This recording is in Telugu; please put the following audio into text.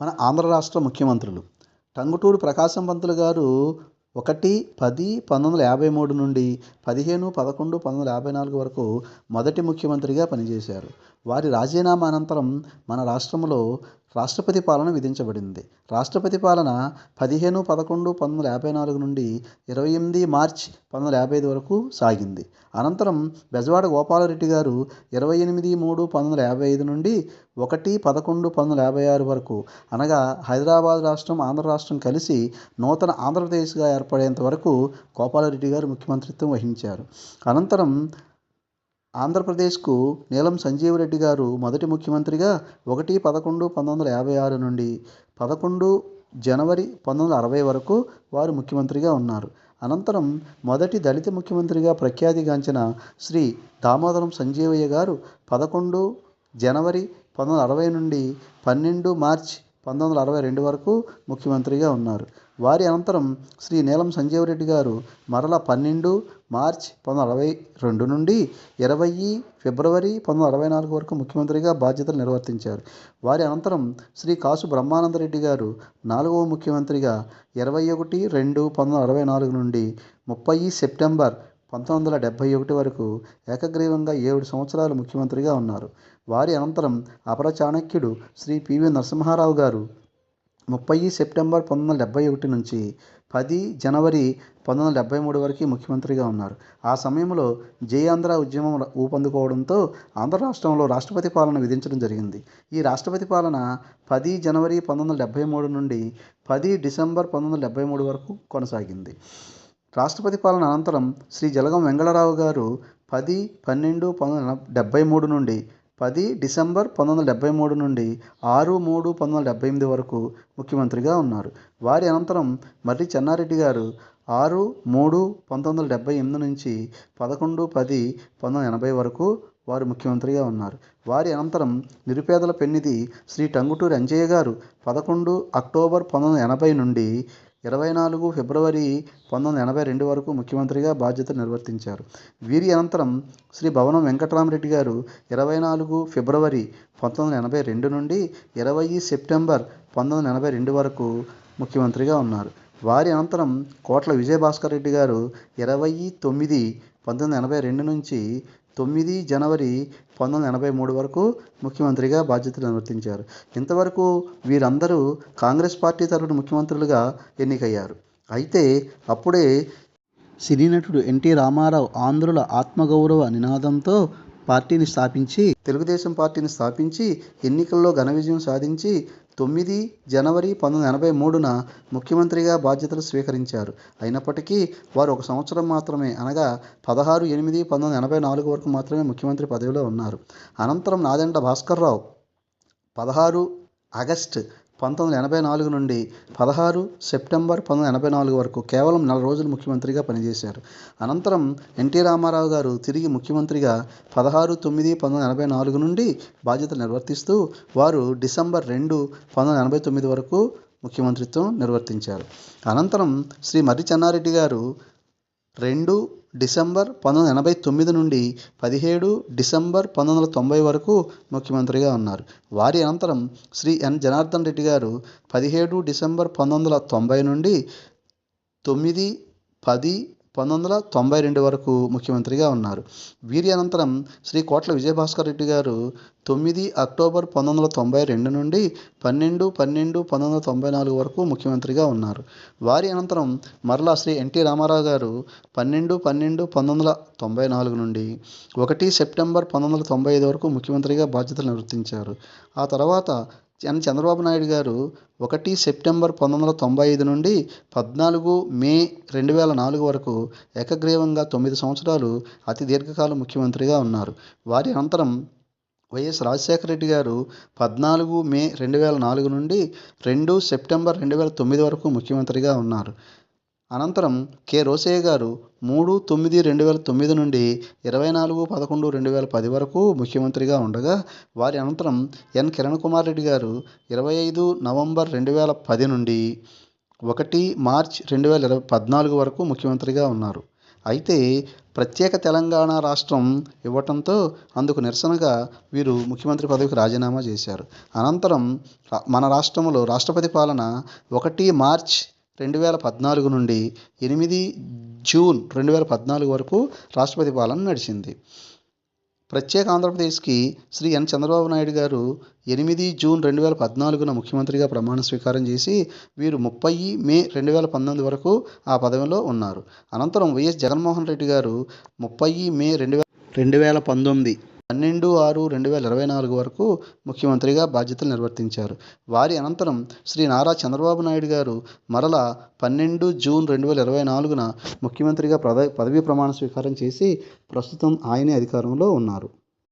మన ఆంధ్ర రాష్ట్ర ముఖ్యమంత్రులు. టంగుటూరి ప్రకాశం పంతులు గారు ఒకటి పది పంతొమ్మిది వందల యాభై మూడు నుండి పదిహేను పదకొండు పంతొమ్మిది వందల యాభై నాలుగు వరకు మొదటి ముఖ్యమంత్రిగా పనిచేశారు. వారి రాజీనామా అనంతరం మన రాష్ట్రంలో రాష్ట్రపతి పాలన విధించబడింది. రాష్ట్రపతి పాలన పదిహేను పదకొండు పంతొమ్మిది వందల యాభై నాలుగు నుండి ఇరవై ఎనిమిది మార్చ్ పంతొమ్మిది వందల యాభై ఐదు వరకు సాగింది. అనంతరం బెజవాడ గోపాలరెడ్డి గారు ఇరవై ఎనిమిది మూడు పంతొమ్మిది వందల యాభై ఐదు నుండి ఒకటి పదకొండు పంతొమ్మిది వందల యాభై ఆరు వరకు అనగా హైదరాబాద్ రాష్ట్రం ఆంధ్ర రాష్ట్రం కలిసి నూతన ఆంధ్రప్రదేశ్గా ఏర్పడేంత వరకు గోపాలరెడ్డి గారు ముఖ్యమంత్రిత్వం వహించారు. అనంతరం ఆంధ్రప్రదేశ్కు నీలం సంజీవ్ రెడ్డి గారు మొదటి ముఖ్యమంత్రిగా ఒకటి పదకొండు పంతొమ్మిది వందల యాభై ఆరు నుండి పదకొండు జనవరి పంతొమ్మిది వందల అరవై వరకు వారు ముఖ్యమంత్రిగా ఉన్నారు. అనంతరం మొదటి దళిత ముఖ్యమంత్రిగా ప్రఖ్యాతిగాంచిన శ్రీ దామోదరం సంజీవయ్య గారు పదకొండు జనవరి పంతొమ్మిది వందల అరవై నుండి పన్నెండు మార్చ్ పంతొమ్మిది వందల అరవై రెండు వరకు ముఖ్యమంత్రిగా ఉన్నారు. వారి అనంతరం శ్రీ నీలం సంజీవరెడ్డి గారు మరల పన్నెండు మార్చ్ పంతొమ్మిది వందల అరవై రెండు నుండి ఇరవై ఫిబ్రవరి పంతొమ్మిది వందల అరవై నాలుగు వరకు ముఖ్యమంత్రిగా బాధ్యతలు నిర్వర్తించారు. వారి అనంతరం శ్రీ కాసు బ్రహ్మానందరెడ్డి గారు నాలుగవ ముఖ్యమంత్రిగా ఇరవై ఒకటి రెండు పంతొమ్మిది వందల అరవై నాలుగు నుండి ముప్పై సెప్టెంబర్ పంతొమ్మిది వందల డెబ్భై ఒకటి వరకు ఏకగ్రీవంగా ఏడు సంవత్సరాలు ముఖ్యమంత్రిగా ఉన్నారు. వారి అనంతరం అపర చాణక్యుడు శ్రీ పివి నరసింహారావు గారు ముప్పై సెప్టెంబర్ పంతొమ్మిది వందల డెబ్భై ఒకటి నుంచి పది జనవరి పంతొమ్మిది వందల డెబ్భై మూడు వరకు ముఖ్యమంత్రిగా ఉన్నారు. ఆ సమయంలో జయాంధ్ర ఉద్యమం ఊపందుకోవడంతో ఆంధ్ర రాష్ట్రంలో రాష్ట్రపతి పాలన విధించడం జరిగింది. ఈ రాష్ట్రపతి పాలన పది జనవరి పంతొమ్మిది వందల డెబ్భై మూడు నుండి పది డిసెంబర్ పంతొమ్మిది వందల డెబ్భై మూడు వరకు కొనసాగింది. రాష్ట్రపతి పాలన అనంతరం శ్రీ జలగం వెంగళరావు గారు పది పన్నెండు పంతొమ్మిది వందల డెబ్భై మూడు నుండి పది డిసెంబర్ పంతొమ్మిది వందల డెబ్భై మూడు నుండి ఆరు మూడు పంతొమ్మిది వందల డెబ్భై ఎనిమిది వరకు ముఖ్యమంత్రిగా ఉన్నారు. వారి అనంతరం మర్రి చెన్నారెడ్డి గారు ఆరు మూడు పంతొమ్మిది వందల డెబ్భై ఎనిమిది నుంచి పదకొండు పది పంతొమ్మిది వందల ఎనభై వరకు వారు ముఖ్యమంత్రిగా ఉన్నారు. వారి అనంతరం నిరుపేదల పెన్నిధి శ్రీ టంగుటూరి అంజయ్య గారు పదకొండు అక్టోబర్ పంతొమ్మిది వందల ఎనభై నుండి ఇరవై నాలుగు ఫిబ్రవరి పంతొమ్మిది వందల ఎనభై రెండు వరకు ముఖ్యమంత్రిగా బాధ్యతలు నిర్వర్తించారు. వీరి అనంతరం శ్రీ భవనం వెంకటరామరెడ్డి గారు ఇరవై నాలుగు ఫిబ్రవరి పంతొమ్మిది వందల ఎనభై రెండు నుండి ఇరవై సెప్టెంబర్ పంతొమ్మిది వందల ఎనభై రెండు వరకు ముఖ్యమంత్రిగా ఉన్నారు. వారి అనంతరం కోట్ల విజయభాస్కర్ రెడ్డి గారు ఇరవై తొమ్మిది పంతొమ్మిది వందల ఎనభై రెండు నుంచి తొమ్మిది జనవరి పంతొమ్మిది వందల ఎనభై మూడు వరకు ముఖ్యమంత్రిగా బాధ్యతలు నిర్వర్తించారు. ఇంతవరకు వీరందరూ కాంగ్రెస్ పార్టీ తరఫున ముఖ్యమంత్రులుగా ఎన్నికయ్యారు. అయితే అప్పుడే సినీ నటుడు ఎన్టీ రామారావు ఆంధ్రుల ఆత్మగౌరవ నినాదంతో పార్టీని స్థాపించి తెలుగుదేశం పార్టీని స్థాపించి ఎన్నికల్లో ఘన విజయం సాధించి తొమ్మిది జనవరి పంతొమ్మిది ఎనభై మూడున ముఖ్యమంత్రిగా బాధ్యతలు స్వీకరించారు. అయినప్పటికీ వారు ఒక సంవత్సరం మాత్రమే అనగా పదహారు ఎనిమిది పంతొమ్మిది ఎనభై నాలుగు వరకు మాత్రమే ముఖ్యమంత్రి పదవిలో ఉన్నారు. అనంతరం నాదెండ్ల భాస్కర్ రావు పదహారు ఆగస్ట్ పంతొమ్మిది వందల ఎనభై నాలుగు నుండి పదహారు సెప్టెంబర్ పంతొమ్మిది వందల ఎనభై నాలుగు వరకు కేవలం నెల రోజులు ముఖ్యమంత్రిగా పనిచేశారు. అనంతరం ఎన్టీ రామారావు గారు తిరిగి ముఖ్యమంత్రిగా పదహారు తొమ్మిది పంతొమ్మిది వందల ఎనభై నాలుగు నుండి బాధ్యతలు నిర్వర్తిస్తూ వారు డిసెంబర్ రెండు పంతొమ్మిది వందల ఎనభై తొమ్మిది వరకు ముఖ్యమంత్రిత్వం నిర్వర్తించారు. అనంతరం శ్రీ మర్రి చెన్నారెడ్డి గారు రెండు డిసెంబర్ పంతొమ్మిది వందల ఎనభై తొమ్మిది నుండి పదిహేడు డిసెంబర్ పంతొమ్మిది వందల తొంభై వరకు ముఖ్యమంత్రిగా ఉన్నారు. వారి అనంతరం శ్రీ ఎన్. జనార్దన్ రెడ్డి గారు పదిహేడు డిసెంబర్ పంతొమ్మిది వందల తొంభై నుండి తొమ్మిది పది పంతొమ్మిది వందల తొంభై రెండు వరకు ముఖ్యమంత్రిగా ఉన్నారు. వీరి అనంతరం శ్రీ కోట్ల విజయభాస్కర్ రెడ్డి గారు తొమ్మిది అక్టోబర్ పంతొమ్మిది వందల తొంభై రెండు నుండి పన్నెండు పన్నెండు పంతొమ్మిది వందల తొంభై నాలుగు వరకు ముఖ్యమంత్రిగా ఉన్నారు. వారి అనంతరం మరలా శ్రీ ఎన్టీ రామారావు గారు పన్నెండు పన్నెండు పంతొమ్మిది వందల తొంభై నాలుగు నుండి ఒకటి సెప్టెంబర్ పంతొమ్మిది వందల తొంభై ఐదు వరకు ముఖ్యమంత్రిగా బాధ్యతలు నిర్వర్తించారు. ఆ తర్వాత ఎన్ చంద్రబాబు నాయుడు గారు ఒకటి సెప్టెంబర్ పంతొమ్మిది వందల తొంభై ఐదు నుండి పద్నాలుగు మే రెండు వేల నాలుగు వరకు ఏకగ్రీవంగా తొమ్మిది సంవత్సరాలు అతి దీర్ఘకాలం ముఖ్యమంత్రిగా ఉన్నారు. వారి అనంతరం వైఎస్ రాజశేఖర రెడ్డి గారు పద్నాలుగు మే రెండు వేల నాలుగు నుండి రెండు సెప్టెంబర్ రెండు వేల తొమ్మిది వరకు ముఖ్యమంత్రిగా ఉన్నారు. అనంతరం కె. రోసయ్య గారు మూడు తొమ్మిది రెండు వేల తొమ్మిది నుండి ఇరవై నాలుగు పదకొండు రెండు వేల పది వరకు ముఖ్యమంత్రిగా ఉండగా వారి అనంతరం ఎన్. కిరణ్ కుమార్ రెడ్డి గారు ఇరవై ఐదు నవంబర్ రెండు వేల పది నుండి ఒకటి మార్చ్ రెండు వేల ఇరవై పద్నాలుగు వరకు ముఖ్యమంత్రిగా ఉన్నారు. అయితే ప్రత్యేక తెలంగాణ రాష్ట్రం ఇవ్వటంతో అందుకు నిరసనగా వీరు ముఖ్యమంత్రి పదవికి రాజీనామా చేశారు. అనంతరం మన రాష్ట్రంలో రాష్ట్రపతి పాలన ఒకటి మార్చ్ రెండు వేల పద్నాలుగు నుండి ఎనిమిది జూన్ రెండు వేల పద్నాలుగు వరకు రాష్ట్రపతి పాలన నడిచింది. ప్రత్యేక ఆంధ్రప్రదేశ్కి శ్రీ ఎన్ చంద్రబాబు నాయుడు గారు ఎనిమిది జూన్ రెండు వేల పద్నాలుగున ముఖ్యమంత్రిగా ప్రమాణ స్వీకారం చేసి వీరు ముప్పై మే రెండు వేల పంతొమ్మిది వరకు ఆ పదవిలో ఉన్నారు. అనంతరం వైఎస్ జగన్మోహన్ రెడ్డి గారు ముప్పై మే రెండు వేల రెండు వేల పంతొమ్మిది పన్నెండు ఆరు రెండు వేల ఇరవై నాలుగు వరకు ముఖ్యమంత్రిగా బాధ్యతలు నిర్వర్తించారు. వారి అనంతరం శ్రీ నారా చంద్రబాబు నాయుడు గారు మరలా పన్నెండు జూన్ రెండు వేల ఇరవై నాలుగున ముఖ్యమంత్రిగా పదవి పదవీ ప్రమాణ స్వీకారం చేసి ప్రస్తుతం ఆయనే అధికారంలో ఉన్నారు.